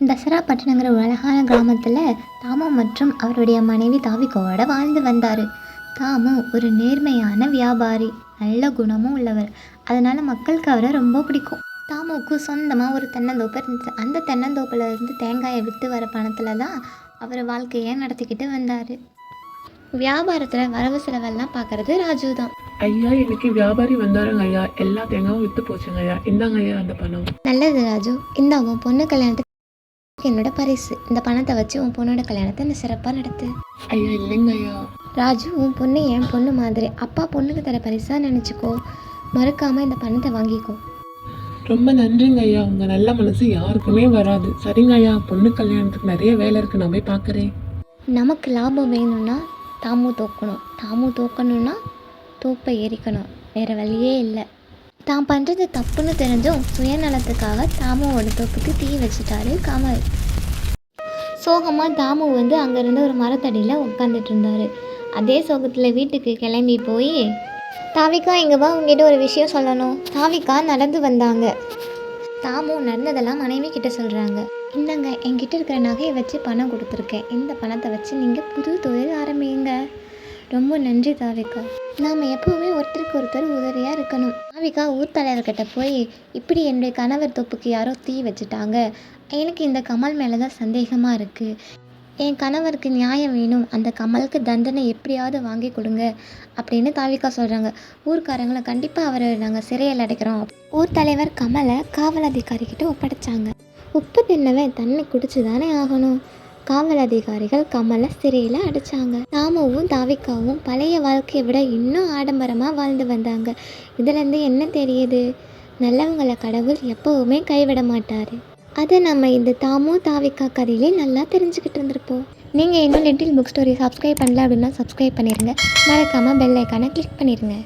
தசரா பட்டணங்கிற ஒரு அழகான கிராமத்தில் தாமு மற்றும் அவருடைய மனைவி தாவிகோவோட வாழ்ந்து வந்தார். தாமு ஒரு நேர்மையான வியாபாரி நல்ல குணமும் உள்ளவர். அதனால் மக்களுக்கு அவரை ரொம்ப பிடிக்கும். தாமுவுக்கு சொந்தமாக ஒரு தென்னந்தோப்பு இருந்துச்சு. அந்த தென்னந்தோப்பில் இருந்து தேங்காயை விற்று வர பணத்தில் தான் அவர் வாழ்க்கையை நடத்திக்கிட்டு வந்தார். வியாபாரத்தில் வரவு செலவெல்லாம் பார்க்குறது ராஜு தான். ஐயா இன்னைக்கு வியாபாரி வந்தாருங்க ஐயா. எல்லா தேங்காயும் வித்து போச்சுங்க ஐயா. இந்தாங்க ஐயா அந்த பணம். நல்லது ராஜு. இந்த உன் பொண்ணு கல்யாணத்துக்கு என்னோட பரிசு. இந்த பணத்தை வச்சு உன் பொண்ணோட கல்யாணத்தை நீ சிறப்பாக நடத்து. ஐயா இல்லைங்க ஐயா ராஜு உன் பொண்ணு என் பொண்ணு மாதிரி. அப்பா பொண்ணுக்கு தர பரிசாக நினச்சிக்கோ. மறக்காமல் இந்த பணத்தை வாங்கிக்கோ. ரொம்ப நன்றிங்க ஐயா உங்க நல்ல மனசு யாருக்குமே வராது. சரிங்க ஐயா பொண்ணு கல்யாணத்துக்கு நிறைய வேலை இருக்கு. நான் போய் பார்க்கறேன். நமக்கு லாபம் வேணும்னா தாமு தோக்கணும். தாமு தோக்கணும்னா தோப்பை எரிக்கணும். வேறு வழியே இல்லை. தான் பண்ணுறது தப்புன்னு தெரிஞ்சும் சுயநலத்துக்காக தாமுவோட தொப்புக்கு தீ வச்சிட்டாரு கமல். சோகமாக தாமு வந்து அங்கேருந்து ஒரு மரத்தடியில் உட்காந்துட்டு இருந்தார் அதே சோகத்தில் வீட்டுக்கு கிளம்பி போய் தாவிக்கா இங்கே வா உங்ககிட்ட ஒரு விஷயம் சொல்லணும். தாவிக்கா நடந்து வந்தாங்க. தாமு நடந்ததெல்லாம் மனைவி கிட்ட சொல்கிறாங்க இந்தாங்க என்கிட்ட இருக்கிற நகையை வச்சு பணம் கொடுத்துருக்கேன். இந்த பணத்தை வச்சு நீங்கள் புது தொழில் ஆரம்பிங்க ரொம்ப நன்றி தாவிகா. நாம் எப்போவுமே ஒருத்தருக்கு ஒருத்தர் உதவியாக இருக்கணும். தாவிகா ஊர் தலைவர்கிட்ட போய் இப்படி என்னுடைய கணவர் தொப்புக்கு யாரோ தீ வச்சுட்டாங்க. எனக்கு இந்த கமல் மேலே தான் சந்தேகமாக இருக்குது என் கணவருக்கு நியாயம் வேணும். அந்த கமலுக்கு தண்டனை எப்படியாவது வாங்கி கொடுங்க அப்படின்னு தாவிகா சொல்கிறாங்க ஊர்க்காரங்களை கண்டிப்பாக அவரை நாங்கள் சிறையில் அடைக்கிறோம். ஊர் தலைவர் கமலை காவல் அதிகாரிக்கிட்ட ஒப்படைச்சாங்க. உப்பு தின்னவன் தண்ணி குடிச்சு தானே ஆகணும். காவல் அதிகாரிகள் கமலை சிறையில் அடைச்சாங்க. தாமுவும் தாவிக்காவும் பழைய வாழ்க்கையை விட இன்னும் ஆடம்பரமாக வாழ்ந்து வந்தாங்க. இதுலேருந்து என்ன தெரியுது? நல்லவங்களை கடவுள் எப்போவுமே கைவிட மாட்டார். அதை நம்ம இந்த தாமு தாவிக்கா கதையிலே நல்லா தெரிஞ்சுக்கிட்டு இருந்திருப்போம். நீங்கள் இன்னும் லிட்டில் புக் ஸ்டோரி சப்ஸ்கிரைப் பண்ணல அப்படின்னா சப்ஸ்கிரைப் பண்ணிடுங்க மறக்காமல் பெல் ஐக்கானை கிளிக் பண்ணிடுங்க